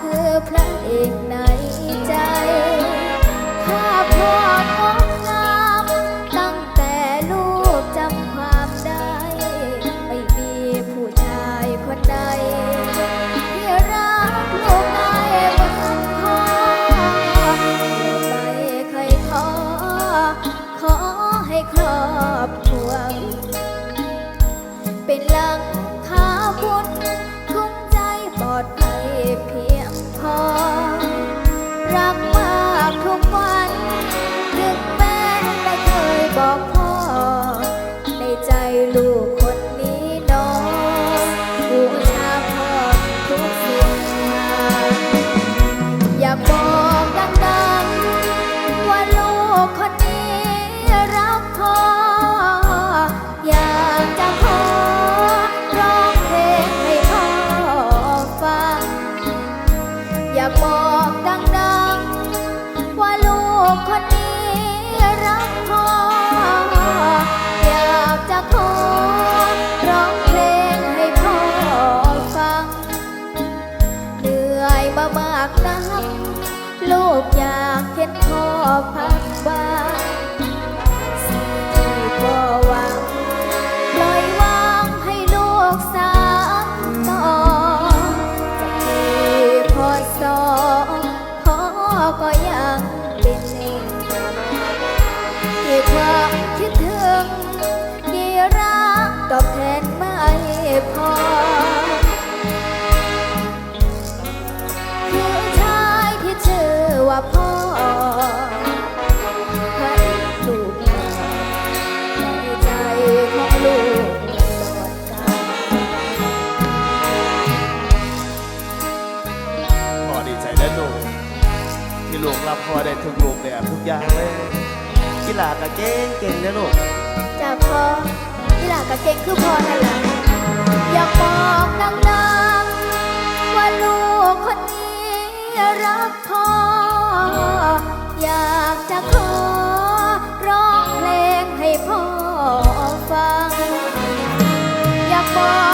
คือพระเอกในใจ ข้าพ่องดงามตั้งแต่ลูกจำความได้ ไม่มีผู้ชายคนใดที่รักลูกได้เหมือนพ่อไม่เคยท้อขอให้ครอบครัวเป็นหลัง อยากบอกดังๆ ว่าลูกคนนี้รักพ่อ อยากจะขอร้องเพลงให้พ่อฟัง เหนื่อยมามากนัก ลูกอยากเห็นพ่อพักบ้าง กตอบแทนไม่พอคือชายที่ชื่อว่าพ่อให้ลูกมาในใจของลูกตลอดกาลพ่อดีใจนะลูกที่ลูกรับพ่อได้ทุกรูปแบบทุกอย่างเลยกีฬาก็เก่งเก่งนะลูกจากพ่อ ที่หลากะเก่งคือพ่อนั่นแหละอยากบอกดังๆ ว่าลูกคนนี้รักพ่อ อยากจะขอร้องเพลงให้พ่อฟัง อยากบอก